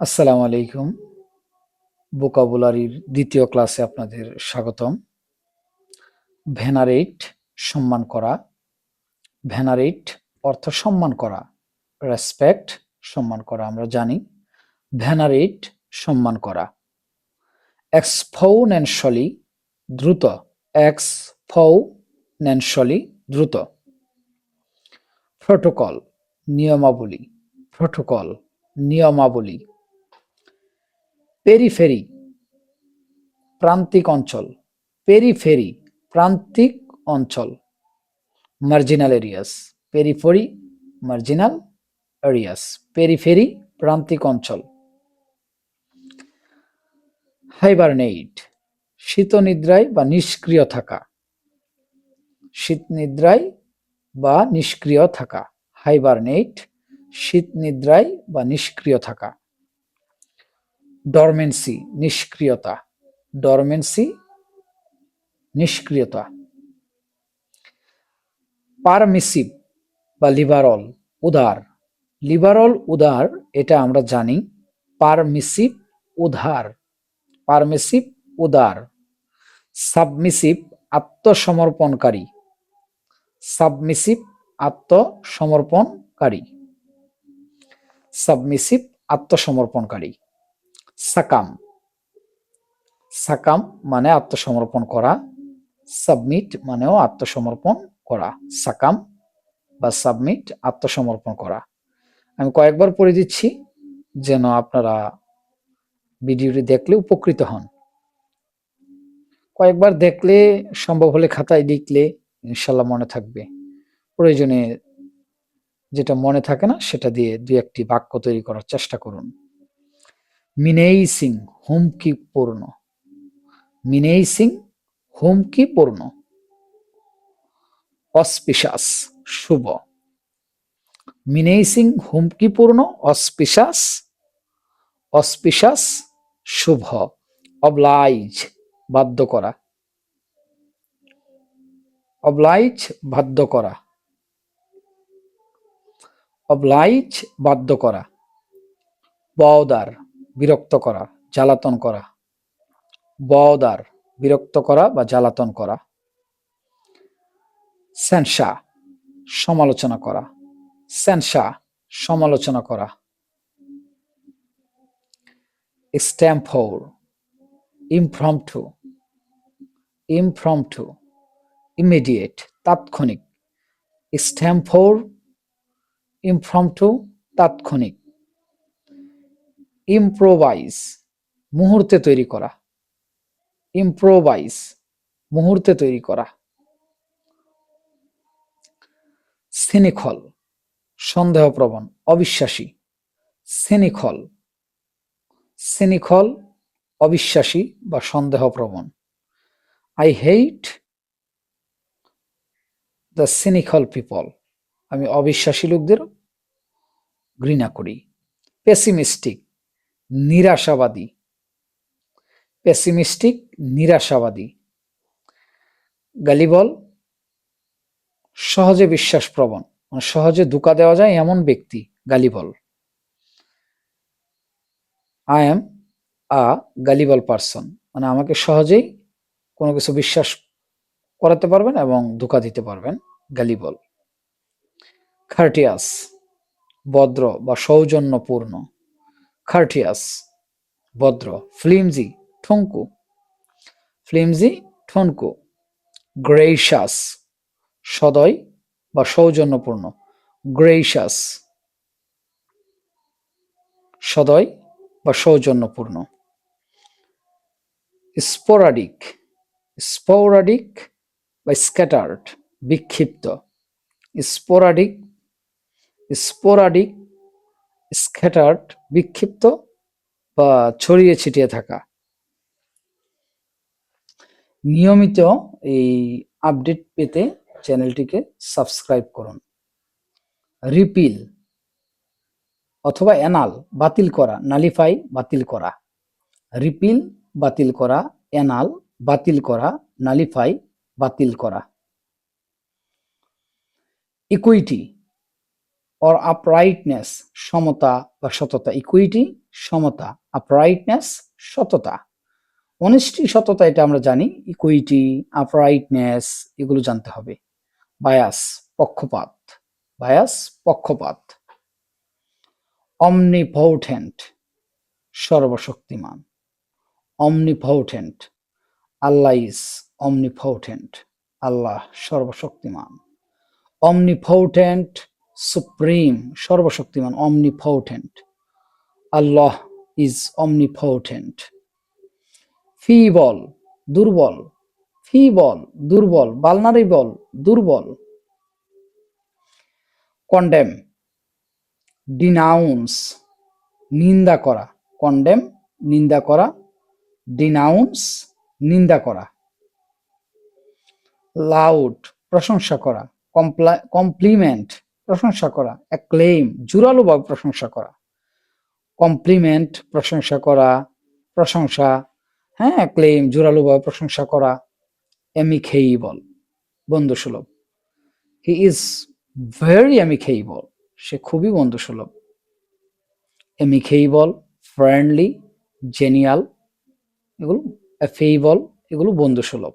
আসসালামু আলাইকুম। ভোকাবুলারির দ্বিতীয় ক্লাসে আপনাদের স্বাগতম। ভেনারেট সম্মান করা ভেনারেট অর্থ সম্মান করা, রেসপেক্ট সম্মান করা আমরা জানি ভেনারেট সম্মান করা। এক্সফৌনেনশলি দ্রুত এক্সফৌনেনশলি দ্রুত। প্রোটোকল, নিয়মাবলী প্রোটোকল, নিয়মাবলী। পেরিফেরি, প্রান্তিক অঞ্চল, পেরিফেরি, প্রান্তিক অঞ্চল marginal areas periphery marginal areas periphery, প্রান্তিক অঞ্চল। হাইবারনেইট শীত নিদ্রায় বা নিষ্ক্রিয় থাকা। শীত নিদ্রায় বা নিষ্ক্রিয় থাকা। হাইবারনেইট শীত নিদ্রায় বা নিষ্ক্রিয় থাকা। ডরমেন্সি নিষ্ক্রিয়তা। ডরমেন্সি নিষ্ক্রিয়তা। পারমিসিভ বা লিবারল উদার। লিবারল উদার, এটা আমরা জানি। পারমিসিভ উদার পারমিসিভ উদার। সাবমিসিভ আত্মসমর্পণকারী। সাবমিসিভ আত্মসমর্পণকারী। সাবমিসিভ আত্মসমর্পণকারী। সাকাম। সাকাম মানে আত্মসমর্পণ করা, সাবমিট মানেও আত্মসমর্পণ করা। সাকাম বা সাবমিট আত্মসমর্পণ করা। আমি কয়েকবার পড়ে দিচ্ছি যেন আপনারা ভিডিওটি দেখলে উপকৃত হন। কয়েকবার দেখলে সম্ভব হলে খাতায় লিখলে ইনশাল্লাহ মনে থাকবে। প্রয়োজনে যেটা মনে থাকে না সেটা দিয়ে দু একটি বাক্য তৈরি করার চেষ্টা করুন। মিনেই সিং হুমকিপূর্ণ মিনেই সিং হুমকিপূর্ণ অস্পিশাস শুভ মিনেই সিং হুমকিপূর্ণ অস্পিশাস অস্পিশাস শুভ অবলাইজ বাধ্য করা অবলাইজ বাধ্য করা অবলাইজ বাধ্য করা বওদার বিরক্ত করা, জ্বালাতন করা। বওদার, বিরক্ত করা বা জ্বালাতন করা। সেনসা সমালোচনা করা। সেনসা সমালোচনা করা। স্ট্যাম্পোর ইমফ্রমটু ইমফ্রমটু ইমিডিয়েট, তাৎক্ষণিক। স্ট্যাম্পোর ইমফ্রমটু তাৎক্ষণিক। ইম্প্রোভাইজ মুহূর্তে তৈরি করা। ইম্প্রোভাইজ মুহূর্তে তৈরি করা। সিনিখল, সন্দেহপ্রবণ, অবিশ্বাসী। সিনিখল সিনিখল, অবিশ্বাসী বা সন্দেহপ্রবণ। I hate the cynical people. আমি অবিশ্বাসী লোকদের ঘৃণা করি। পেসিমিস্টিক নিরাশাবাদী। পেসিমিস্টিক নিরাশাবাদী। গালিবল সহজে বিশ্বাস প্রবণ মানে সহজে ধোকা দেওয়া যায় এমন ব্যক্তি gullible I am a gullible person মানে আমাকে সহজেই কোনো কিছু বিশ্বাস করাতে পারবেন এবং ধোকা দিতে পারবেন গালিবল খার্টিয়াস ভদ্র বা সৌজন্যপূর্ণ। খার্টিয়াস ভদ্র ফ্লিমজি ঠঙ্কু ফ্লিমজি ঠনকু গ্রেইশাস সদয় বা সৌজন্যপূর্ণ। গ্রেইশাস সদয় বা সৌজন্যপূর্ণ। স্পোরাডিক স্পোরাডিক বা স্ক্যাটার্ড বিক্ষিপ্ত। স্পোরাডিক স্পোরাডিক স্ক্যাটার্ড বিক্ষিপ্ত বা ছড়িয়ে ছিটিয়ে থাকা। নিয়মিত এই আপডেট পেতে চ্যানেলটিকে সাবস্ক্রাইব করুন। রিপিল অথবা অ্যানাল বাতিল করা নালিফাই বাতিল করা। রিপিল বাতিল করা অ্যানাল বাতিল করা নালিফাই বাতিল করা। ইকুইটি অর আপরাইটনেস সমতা বা সততা ইকুইটি সমতা আপরাইটনেস সততা। অনেস্টি সততা, এটা আমরা জানি। ইকুইটি আপরাইটনেস এগুলো জানতে হবে। বায়াস পক্ষপাত। বায়াস পক্ষপাত। অমনিপৌটেন্ট সর্বশক্তিমান। অমনিপৌটেন্ট আল্লাহ ইজ অমনিপৌটেন্ট আল্লাহ সর্বশক্তিমান। অমনিপৌটেন্ট সুপ্রিম, সর্বশক্তিমান omnipotent Allah is omnipotent feeble, দুর্বল। ফিবল, দুর্বল। বালনারি বল, দুর্বল। কন্ডেম ডিনাউন্স নিন্দা করা। কন্ডেম নিন্দা করা। ডিনাউন্স নিন্দা করা। লাউড প্রশংসা করা। কমপ্লিমেন্ট প্রশংসা করা অ্যাক্লেম জোরালোভাবে প্রশংসা করা। কমপ্লিমেন্ট প্রশংসা করা, প্রশংসা হ্যাঁ অ্যাক্লেম জোরালোভাবে প্রশংসা করা অ্যামিখেইবল বন্ধুসুলভ। হি ইজ ভেরি অ্যামিখেইবল সে খুবই বন্ধুসুলভ। অ্যামিখেইবল ফ্রেন্ডলি জেনিয়াল এগুলো অ্যাফেইবল এগুলো বন্ধুসুলভ।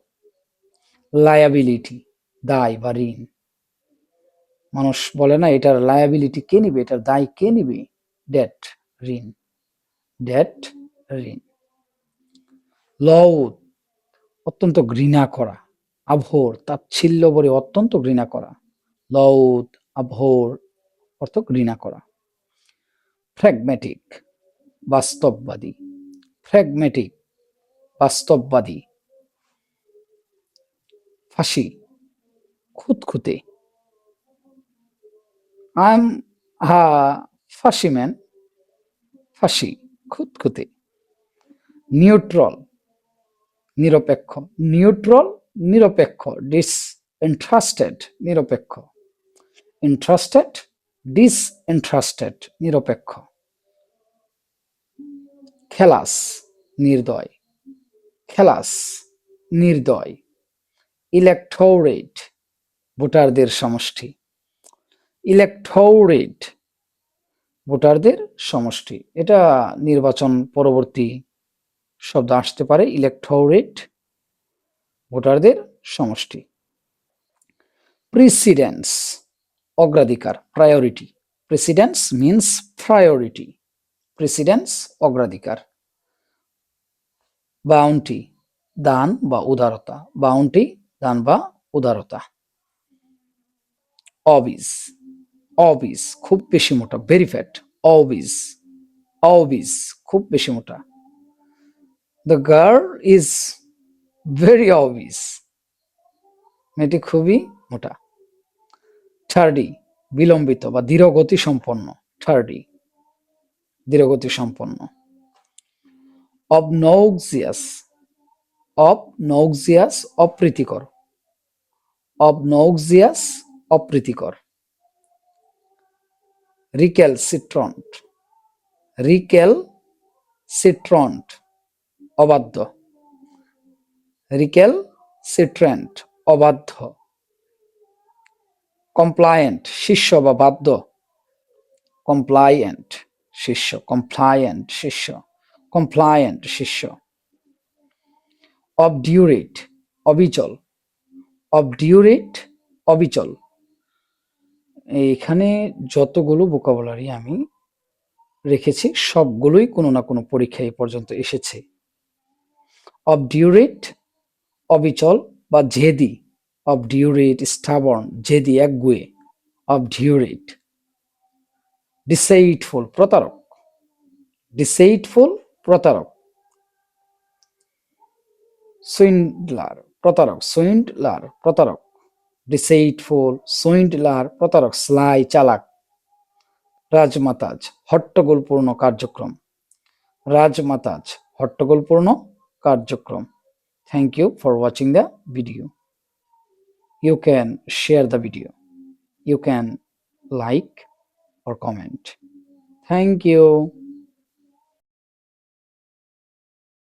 লায়াবিলিটি দায় বা ঋণ মানুষ বলে না, এটার লায়াবিলিটি কে নিবে? এটার দায় কে নিবে? ডেট ঋণ। ডেট ঋণ। লউদ অত্যন্ত ঘৃণা করা। আভোর তাচ্ছিল্য বলে অত্যন্ত ঘৃণা করা। লউদ আভোর অর্থ ঘৃণা করা। ফ্র্যাগমেটিক বাস্তববাদী। ফ্র্যাগমেটিক বাস্তববাদী। ফাঁসি, খুঁতখুঁতে। I am Ha fussy man fussy খুঁতখুঁতে. নিউট্রল নিরপেক্ষ. নিউট্রল নিরপেক্ষ. ডিস ইন্ট্রাস্টেড নিরপেক্ষ. ইন্ট্রাস্টেড ডিস ইন্ট্রাস্টেড নিরপেক্ষ. খেলাস নির্দয়. খেলাস নির্দয়. ইলেকটোরেট ভোটারদের সমষ্টি. ইলেকটোরেট ভোটারদের সমষ্টি। এটা নির্বাচন পরবর্তী শব্দ আসতে পারে ইলেকটোরেট ভোটারদের সমষ্টি। প্রিসিডেন্স, অগ্রাধিকার, priority. Precedence means priority precedence, অগ্রাধিকার। বাউন্টি দান বা উদারতা। বাউন্টি দান বা উদারতা। অবিজ অবিজ খুব বেশি মোটা ভেরি ফ্যাট অবিজ অবিজ খুব বেশি মোটা। The girl is very obese মেয়েটি খুবই মোটা। থার্ডি বিলম্বিত বা ধীরগতি সম্পন্ন থার্ডি ধীরগতি সম্পন্ন অবনৌক্সিয়াস অবনৌক্সিয়াস অপ্রীতিকর। অবনৌক্সিয়াস অপ্রীতিকর। রিকেল সিট্রন্ট রিকেল সিট্রন্ট অবাধ্য রিকেল সিট্রেন্ট অবাধ্য কমপ্লায়েন্ট শিষ্য বা বাধ্য কমপ্লায়েন্ট শিষ্য কমপ্লায়েন্ট শিষ্য কমপ্লায়েন্ট শিষ্য অবডিউরেট অবিচল অবডিউরেট অবিচল এইখানে যতগুলো ভোকাবুলারি আমি রেখেছি, সবগুলোই কোনো না কোনো পরীক্ষায় এ পর্যন্ত এসেছে। অবডিউরেট, অবিচল বা জেদি। অবডিউরেট, স্টাবর্ন, জেদি, একগুয়ে। অবডিউরেট, ডিসেইটফুল, প্রতারক। ডিসেইটফুল, প্রতারক। সুইন্ডলার প্রতারক। সুইন্ডলার, প্রতারক। ডিসেইটফুল, সুইন্ডলার, প্রতারক, স্লাই, চালাক। রাজমাতাজ, হট্টগোলপূর্ণ কার্যক্রম। রাজমাতাজ, হট্টগোলপূর্ণ কার্যক্রম। Thank you for watching the video you can share the video. You can like or comment. Thank you.